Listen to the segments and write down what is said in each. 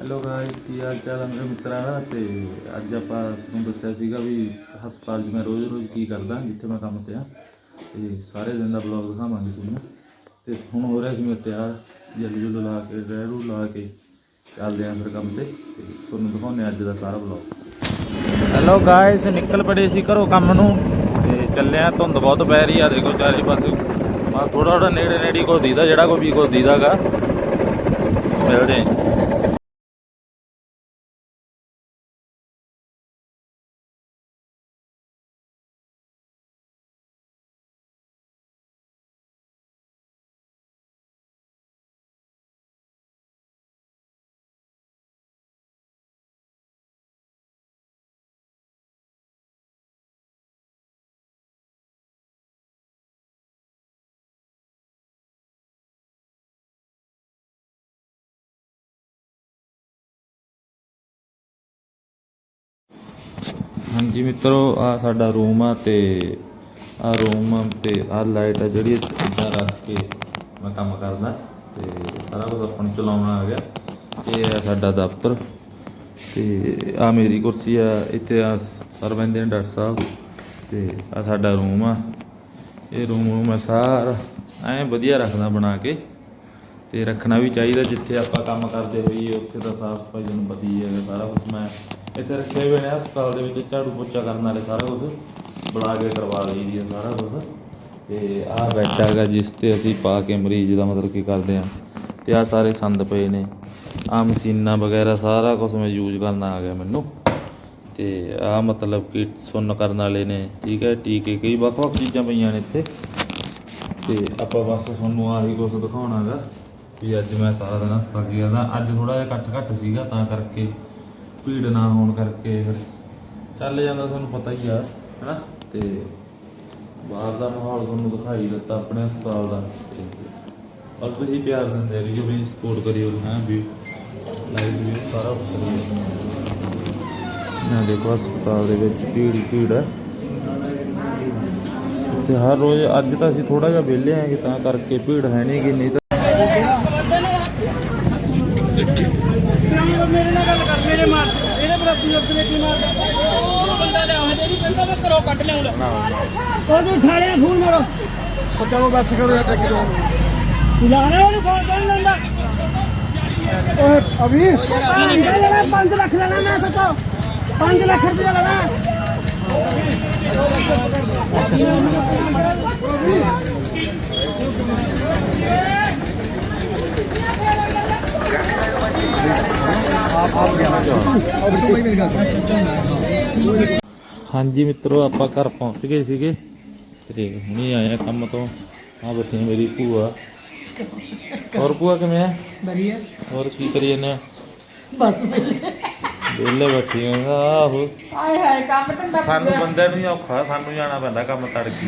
Hello guys ਕੀ ਹਾਲ ਚਾਲ ਹੈ ਮੇਰੇ ਮਿੱਤਰਾਂ ਦਾ? ਤੇ ਅੱਜ ਆਪਾਂ ਤੁਹਾਨੂੰ ਦੱਸਿਆ ਸੀਗਾ ਵੀ ਹਸਪਤਾਲ 'ਚ ਮੈਂ ਰੋਜ਼-ਰੋਜ਼ ਕੀ ਕਰਦਾ, ਜਿੱਥੇ ਮੈਂ ਕੰਮ ਤੇ ਆ। ਤੇ ਸਾਰੇ ਦਿਨ ਦਾ ਬਲੌਗ ਦਿਖਾਵਾਂਗੇ ਤੁਹਾਨੂੰ। ਤੇ ਹੁਣ ਹੋ ਰਿਹਾ ਸੀ ਮੈਂ ਤਿਆਰ, ਜਲਦੀ ਜਲਦੀ ਲਾ ਕੇ ਡਰਾਈਵਰ ਲਾ ਕੇ ਚੱਲਦੇ ਆਂ ਫਿਰ ਕੰਮ ਤੇ। ਤੇ ਤੁਹਾਨੂੰ ਦਿਖਾਉਂਦੇ ਹਾਂ ਅੱਜ ਦਾ ਸਾਰਾ ਬਲੌਗ ਹੈਲੋ ਗਾਇਸ ਨਿਕਲ ਪੜੇ ਸੀ ਘਰੋਂ ਕੰਮ ਨੂੰ। ਤੇ ਚੱਲਿਆ ਧੁੰਦ ਬਹੁਤ ਪੈ ਰਹੀ ਆ, ਦੇਖੋ ਚਾਰੇ ਪਾਸੇ। ਮਾ ਥੋੜਾ ਥੋੜਾ ਨੇੜੇ ਨੇੜੇ ਕੋ ਦੀਦਾ ਜਿਹੜਾ ਕੋਈ ਵੀ ਕੋ ਦੀਦਾਗਾ ਮਿਲਦੇ ਹਾਂਜੀ ਮਿੱਤਰੋ, ਆ ਸਾਡਾ ਰੂਮ ਆ ਤੇ ਆ ਰੂਮ ਆ ਤੇ ਆ ਲਾਈਟ ਆ ਜਿਹੜੀ ਇੱਦਾਂ ਰੱਖ ਕੇ ਮੈਂ ਕੰਮ ਕਰਦਾ ਤੇ ਸਾਰਾ ਕੁਝ ਆਪਾਂ ਨੂੰ ਚਲਾਉਣਾ ਆ ਗਿਆ। ਇਹ ਆ ਸਾਡਾ ਦਫ਼ਤਰ ਤੇ ਆ ਮੇਰੀ ਕੁਰਸੀ ਆ, ਇੱਥੇ ਆ ਸਰ ਬੈਂਦੇ ਨੇ ਡਾਕਟਰ ਸਾਹਿਬ ਤੇ ਆ ਸਾਡਾ ਰੂਮ ਆ। ਇਹ ਰੂਮ ਨੂੰ ਮੈਂ ਸਾਰਾ ਐ ਵਧੀਆ ਰੱਖਦਾ ਬਣਾ ਕੇ ਤੇ ਰੱਖਣਾ ਵੀ ਚਾਹੀਦਾ ਜਿੱਥੇ ਆਪਾਂ ਕੰਮ ਕਰਦੇ ਹੋਈਏ, ਉੱਥੇ ਦਾ ਸਾਫ਼ ਸਫ਼ਾਈ ਤੁਹਾਨੂੰ ਪਤਾ ਹੀ ਹੈਗਾ ਸਾਰਾ ਕੁਝ ਮੈਂ ਇੱਥੇ ਰੱਖੇ ਹੋਏ ਨੇ ਹਸਪਤਾਲ ਦੇ ਵਿੱਚ ਝਾੜੂ ਪੋਚਾ ਕਰਨ ਵਾਲੇ ਸਾਰਾ ਕੁਝ ਬੁਲਾ ਕੇ ਕਰਵਾ ਲਈਦੀ ਹੈ ਸਾਰਾ ਕੁਝ ਤੇ ਆਹ ਬੈੱਡ ਹੈਗਾ ਜਿਸ ਤੇ ਅਸੀਂ ਪਾ ਕੇ ਮਰੀਜ਼ ਦਾ ਮਤਲਬ ਕੀ ਕਰਦੇ ਆ। ਤੇ ਆ ਸਾਰੇ ਸੰਦ ਪਏ ਨੇ। ਆ ਮਸ਼ੀਨਾਂ ਵਗੈਰਾ ਸਾਰਾ ਕੁਝ ਮੈਂ ਯੂਜ਼ ਕਰਨਾ ਆ ਗਿਆ ਮੈਨੂੰ। ਤੇ ਆ ਮਤਲਬ ਕਿ ਸੁੰਨ ਕਰਨ ਵਾਲੇ ਨੇ, ਠੀਕ ਹੈ, ਟੀਕੇ ਕਈ ਵੱਖ ਵੱਖ ਚੀਜ਼ਾਂ ਪਈਆਂ ਨੇ ਇੱਥੇ। ਤੇ ਆਪਾਂ ਬਸ ਤੁਹਾਨੂੰ ਆਹੀ ਕੁਝ ਦਿਖਾਉਣਾਗਾ, ਵੀ ਅੱਜ ਮੈਂ ਸਾਰਾ ਦਿਨ ਹਸਪਤਾਲ ਗਿਆ ਦਾ ਅੱਜ ਥੋੜਾ ਜਿਹਾ ਘੱਟ ਘੱਟ ਸੀਗਾ ਤਾਂ ਕਰਕੇ ਭੀੜ ਨਾ ਹੋਣ ਕਰਕੇ ਫਿਰ ਚੱਲ ਜਾਂਦਾ ਤੁਹਾਨੂੰ ਪਤਾ ਹੀ ਆ, ਹੈਨਾ? ਤੇ ਬਾਹਰ ਦਾ ਮਾਹੌਲ ਤੁਹਾਨੂੰ ਦਿਖਾਈ ਦਿੱਤਾ ਆਪਣੇ ਹਸਪਤਾਲ ਦਾ। ਤੇ ਬਸ ਤੁਸੀਂ ਪਿਆਰ ਦਿੰਦੇ ਰਹੀਓ ਵੀ ਸਪੋਰਟ ਕਰਿਓ ਹਾਂ ਵੀ ਲਾਈਵ ਵੀ ਸਾਰਾ ਕੁਝ ਨਾ ਦੇਖੋ ਹਸਪਤਾਲ ਦੇ ਵਿੱਚ ਭੀੜ ਹੀ ਭੀੜ ਹੈ ਤੇ ਹਰ ਰੋਜ਼, ਅੱਜ ਤਾਂ ਅਸੀਂ ਥੋੜਾ ਜਿਹਾ ਵਿਹਲੇ ਆਂਗੇ ਤਾਂ ਕਰਕੇ ਭੀੜ ਹੈ ਨਹੀਂ ਕਿ ਨਹੀਂ ਤਾਂ ਮੇਰੇ ਨਾਲ ਗੱਲ ਕਰ ਮੇਰੇ ਮਾਰ ਇਹਦੇ ਬਰਾਬਰੀ ਉੱਤੇ ਨੇ ਕੀ ਮਾਰਦਾ ਬੰਦਾ ਲਿਆ ਹਜੇ ਨਹੀਂ ਕਹਿੰਦਾ ਮੈਂ ਘਰੋਂ ਕੱਢ ਲਿਆਉਂਦਾ ਉਹਨੂੰ ਉਠਾਲਿਆ ਫੋਨ ਮਾਰੋ। ਉਹ ਚਲੋ ਬਸ ਕਰੋ ਯਾਰ ਟੱਕ ਦੋ ਯਾਰ ਉਹਨੂੰ ਫੋਨ ਕਰ ਲੈਂਦਾ ਓਏ ਅਭੀ ਲੈਣਾ 5 ਲੱਖ ਲੈਣਾ ਮੈਂ ਸੋਚੋ। 5 ਲੱਖ ਰੁਪਏ ਲੈਣਾ। ਉਹ ਹਾਂਜੀ ਮਿੱਤਰੋ ਆਪਾਂ ਘਰ ਪਹੁੰਚ ਗਏ ਸੀਗੇ ਤੇ ਹੁਣੇ ਆਇਆ ਕੰਮ ਤੋਂ। ਆ ਬੈਠੀ ਹੈ ਮੇਰੀ ਭੂਆ। ਹੋਰ ਭੂਆ ਕਿਵੇਂ ਆ? ਬਰੀਆ ਹੋਰ ਕੀ ਕਰੀ ਜਾਂਦੇ ਬਸ। ਵਿਹਲੇ ਬੈਠੀ ਆਹੋ। ਆਏ ਹਾਏ ਕੰਮ ਧੰਦਾ ਸਾਨੂੰ ਬੰਦੇ ਨੂੰ ਹੀ ਔਖਾ ਸਾਨੂੰ ਜਾਣਾ ਪੈਂਦਾ ਕੰਮ ਤੜਕੀ।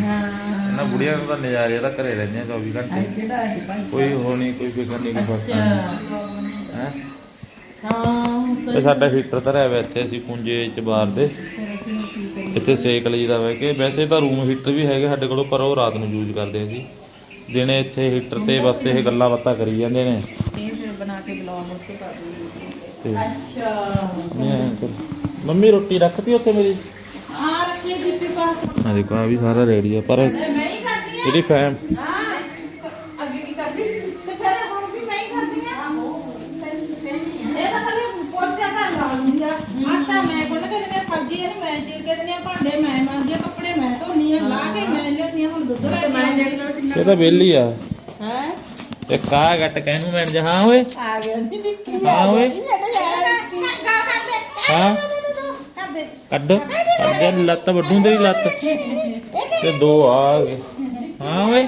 ਇਹਨਾਂ ਬੁੜੀਆਂ ਨੂੰ ਤਾਂ ਨਜ਼ਾਰੇ ਤਾਂ ਘਰੇ ਰਹਿੰਦੀਆਂ 24 ਘੰਟੇ। ਕਿਹੜਾ ਹੈ ਭਾਈ ਕੋਈ ਹੋਣੀ ਕੋਈ ਫਿਕਰ ਨਹੀਂ ਕੋਈ ਅੱਛਾ। ਨਹੀਂ। ਹੈ? ਹਾਂ ਇਹ ਸਾਡਾ ਹੀਟਰ ਧਰਿਆ ਹੋਇਆ ਇੱਥੇ ਅਸੀਂ ਪੁੰਜੇ ਚ ਬਾਹਰ ਦੇ। ਇੱਥੇ ਸੇਕ ਲਈਦਾ ਵਾ ਕਿ। ਵੈਸੇ ਤਾਂ ਰੂਮ ਹੀਟਰ ਵੀ ਹੈਗੇ ਸਾਡੇ ਕੋਲ ਪਰ ਉਹ ਰਾਤ ਨੂੰ ਯੂਜ਼ ਕਰਦੇ ਹਾਂ ਅਸੀਂ ਦਿਨੇ ਇੱਥੇ ਹੀਟਰ ਤੇ ਬਸ ਇਹ ਗੱਲਾਂ ਬਾਤਾਂ ਕਰੀ ਜਾਂਦੇ ਨੇ। ਇਹ ਫਿਰ ਬਣਾ ਕੇ ਬਲੌਗ ਉੱਤੇ ਪਾ ਦੂੰਗੀ ਤੇ ਅੱਛਾ। ਨਹੀਂ ਐਂ ਕਰ- ਮੰਮੀ ਰੋਟੀ ਰੱਖਤੀ ਉੱਥੇ ਮੇਰੀ? ਆ ਰੱਖੀ ਜੀ ਪਿਪਾ ਆ ਦੇਖੋ ਆ ਵੀ ਸਾਰਾ ਰੈਡੀ ਆ ਪਰ ਮੈਂ ਫੈਮ। ਇਹ ਤਾਂ ਵਿਹਲੀ ਆ। ਹੈ ਤੇ ਕਾ ਗੱਟ ਕਹਿਨੂੰ ਮੈਂ ਜਹਾਂ ਓਏ। ਆ ਗਿਆ ਜੀ ਨਿੱਕੀ ਹਾਂ ਓਏ। ਹਾਂ। ਕੱਢ। ਕੱਢ। ਦੇ ਲੱਤ ਵੱਡੂ ਤੇਰੀ ਲੱਤ। ਤੇ ਦੋ ਆ। ਗਏ ਹਾਂ ਓਏ,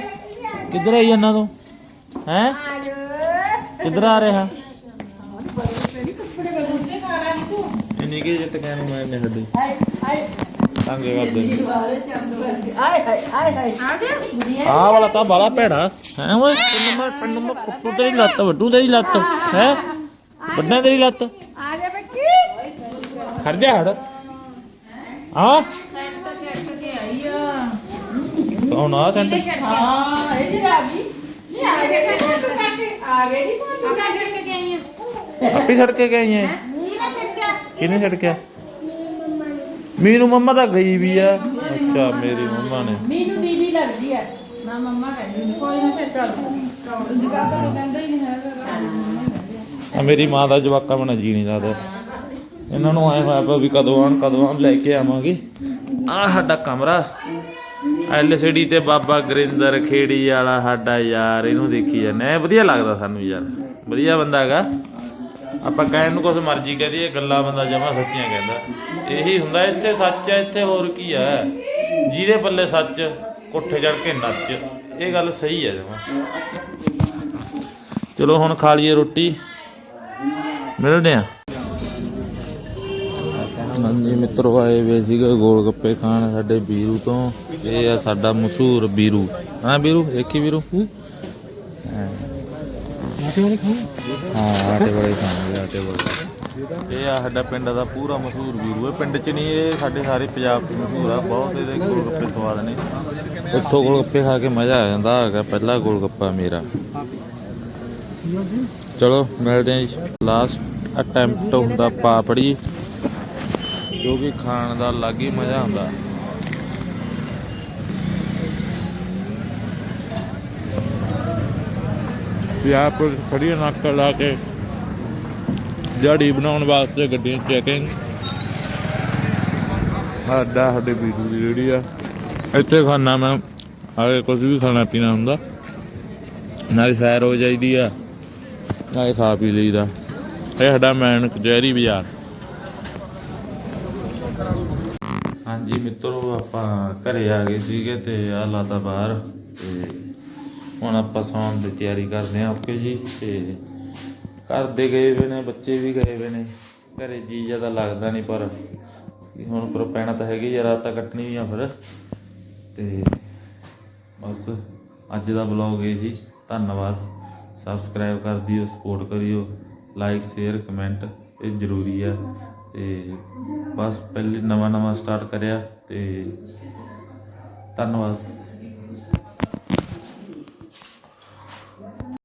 ਕਿੱਧਰ ਆਈ ਜਾਂਦਾ ਤੂੰ? ਹੈ? ਕਿੱਧਰ ਆ ਰਿਹਾ? ਕੱਪੜੇ ਮੈਂ ਗੁੱਟੇ ਕਾਰਾ ਨਿਕੂ ਮੈਂ ਨੇ ਹੱਡੀ। ਕਰਦੇ। ਆ ਵਾਲਾ ਤਾਂ ਬਾਲਾ ਭੈੜਾ। ਹੈ ਓਏ, ਤੈਨੂੰ ਮੈਂ ਤੈਨੂੰ ਮੈਂ ਕੁੱਤੂ ਤੇਰੀ ਲੱਤ, ਵੱਡੂ ਤੇਰੀ ਲੱਤ, ਹੈ? ਵੱਡਾ ਤੇਰੀ ਲੱਤ। ਆ ਜਾ ਬੱਚੀ ਖੜ ਜਾ ਹੜ। ਆ ਸੈਂਟ ਤਾਂ ਛੱਡ ਕੇ ਆਈ ਆ ਕੌਣ ਆ ਸੈਂਟ ਹਾਂ ਇਹ ਵੀ ਆ ਗਈ ਨਹੀਂ ਆ ਗਏ ਆ ਗਏ ਨਹੀਂ ਕੋਲ ਛੱਡ ਕੇ ਆਈ ਆ। ਆਪੇ ਛੱਡ ਕੇ ਗਈ ਹੈ? ਕਿਹਨੇ ਛੱਡ ਕੇ? ਮੀਨੂ ਮੰਮਾ ਤਾਂ ਗਈ ਵੀ ਆ। ਅੱਛਾ ਮੇਰੀ ਮੰਮਾ ਨੇ। ਮੈਨੂੰ ਦੀਦੀ ਲੱਗਦੀ ਹੈ ਨਾ ਮੰਮਾ ਕਹਿੰਦੀ ਹੁੰਦੀ, ਕੋਈ ਨਾ ਫਿਰ ਚੱਲ। ਜਿਗਾ ਤਾਂ ਕਹਿੰਦਾ ਹੀ ਨਹੀਂ ਹੈਗਾ ਆ ਮੇਰੀ ਮਾਂ ਦਾ ਜਵਾਕਾ ਬਣਾ ਜੀ ਨਹੀਂ ਲੱਗਦਾ। ਇਹਨਾਂ ਨੂੰ ਆਏ ਹੋਇਆ ਵੀ ਕਦੋਂ ਆਣ ਕਦੋਂ ਆਣ ਲੈ ਕੇ ਆਵਾਂਗੇ। ਆ ਸਾਡਾ ਕਮਰਾ। ਐਲਸੀਡੀ ਤੇ ਬਾਬਾ ਗਰਿੰਦਰ ਖੇੜੀ ਵਾਲਾ ਸਾਡਾ ਯਾਰ, ਇਹਨੂੰ ਦੇਖੀ ਜਾਂਦੇ ਵਧੀਆ ਲੱਗਦਾ ਸਾਨੂੰ ਯਾਰ। ਵਧੀਆ ਬੰਦਾ ਹੈਗਾ। ਆਪਾਂ ਕਹਿਣ ਨੂੰ ਕੁਝ ਮਰਜ਼ੀ ਕਹਦੀ ਇਹ ਗੱਲਾਂ ਬੰਦਾ ਜਮਾ ਸੱਚੀਆਂ ਕਹਿੰਦਾ। ਇਹੀ ਹੁੰਦਾ, ਇੱਥੇ ਸੱਚ ਹੈ ਇੱਥੇ ਹੋਰ ਕੀ ਹੈ ਜਿਹਦੇ ਪੱਲੇ ਸੱਚ, ਕੋਠੇ ਚੜ ਕੇ ਨੱਚ। ਇਹ ਗੱਲ ਸਹੀ ਹੈ ਜਮਾ। ਚਲੋ ਹੁਣ ਖਾ ਲਈਏ ਰੋਟੀ। ਮਿਲਦੇ ਆ। ਹਾਂਜੀ ਮਿੱਤਰੋ ਆਏ ਵੇ ਸੀਗੇ ਗੋਲ ਗੱਪੇ ਖਾਣ ਸਾਡੇ ਵੀਰੂ ਤੋਂ। ਇਹ ਆ ਸਾਡਾ ਮਸ਼ਹੂਰ ਵੀਰੂ ਹਾਂ ਆਟੇ ਵਾਲੇ ਖਾਓ ਹਾਂ ਆਟੇ ਵਾਲੇ ਖਾਣਗੇ ਆਟੇ ਵਾਲੇ। ਇਹ ਆ ਸਾਡਾ ਪਿੰਡ ਦਾ ਪੂਰਾ ਮਸ਼ਹੂਰ ਵੀਰੂ ਹੈ ਪਿੰਡ 'ਚ ਨਹੀਂ ਇਹ ਸਾਡੇ ਸਾਰੇ ਪੰਜਾਬ 'ਚ ਮਸ਼ਹੂਰ ਆ। ਬਹੁਤ ਇਹਦੇ ਗੋਲ ਗੱਪੇ ਸਵਾਦ ਨੇ। ਇੱਥੋਂ ਗੋਲ ਗੱਪੇ ਖਾ ਕੇ ਮਜ਼ਾ ਆ ਜਾਂਦਾ ਹੈਗਾ ਪਹਿਲਾ ਗੋਲ ਗੱਪਾ ਮੇਰਾ। ਚਲੋ ਮਿਲਦੇ ਹਾਂ ਜੀ। ਲਾਸਟ ਅਟੈਂਪਟ ਹੁੰਦਾ ਪਾਪੜੀ। ਜੋ ਕਿ ਖਾਣ ਦਾ ਅਲੱਗ ਹੀ ਮਜ਼ਾ ਆਉਂਦਾ ਪਿਆ ਪੁਲਿਸ ਖੜੀ ਹੈ, ਨਾਕਾ ਲਾ ਕੇ ਜੜੀ ਬਣਾਉਣ ਵਾਸਤੇ ਗੱਡੀਆਂ ਚੈਕਿੰਗ ਸਾਡਾ, ਸਾਡੇ ਵੀਰੂ ਦੀ ਜਿਹੜੀ ਆ। ਇੱਥੇ ਖਾਣਾ ਮੈਂ ਆਗੇ ਕੁਝ ਵੀ ਖਾਣਾ ਪੀਣਾ ਹੁੰਦਾ। ਨਾਲੇ ਸੈਰ ਹੋ ਜਾਈਦੀ ਆ, ਨਾਲੇ ਖਾ ਪੀ ਲਈਦਾ। ਇਹ ਸਾਡਾ ਮੈਨ ਕਚਹਿਰੀ ਬਾਜ਼ਾਰ। ਹਾਂਜੀ, ਮਿੱਤਰੋ, ਆਪਾਂ ਘਰੇ ਆ ਗਏ ਸੀਗੇ ਤੇ ਆ ਲਾਤਾ ਬਾਹਰ ਤੇ ਹੁਣ ਆਪਾਂ ਸੌਣ ਦੀ ਤਿਆਰੀ ਕਰਦੇ ਆ ਓਕੇ ਜੀ ਤੇ ਘਰ ਦੇ ਗਏ ਹੋਏ ਨੇ, ਬੱਚੇ ਵੀ ਗਏ ਹੋਏ ਨੇ। ਘਰੇ ਜੀ ਜ਼ਿਆਦਾ ਲੱਗਦਾ ਨਹੀਂ ਪਰ ਹੁਣ ਪਰ ਪੈਣਾ ਤਾਂ ਹੈਗੀ ਯਾਰ ਰਾਤਾਂ ਕੱਟਣੀ ਵੀ ਆ ਫਿਰ। ਤੇ ਬਸ ਅੱਜ ਦਾ ਵਲੌਗ ਇਹ ਜੀ, ਧੰਨਵਾਦ। ਸਬਸਕ੍ਰਾਈਬ ਕਰ ਦਿਓ, ਸਪੋਰਟ ਕਰਿਓ, ਲਾਈਕ, ਸ਼ੇਅਰ, ਕਮੈਂਟ ਇਹ ਜ਼ਰੂਰੀ ਆ। ਤੇ ਬਸ ਪਹਿਲੇ ਨਵਾਂ ਨਵਾਂ ਸਟਾਰਟ ਕਰਿਆ ਤੇ ਧੰਨਵਾਦ।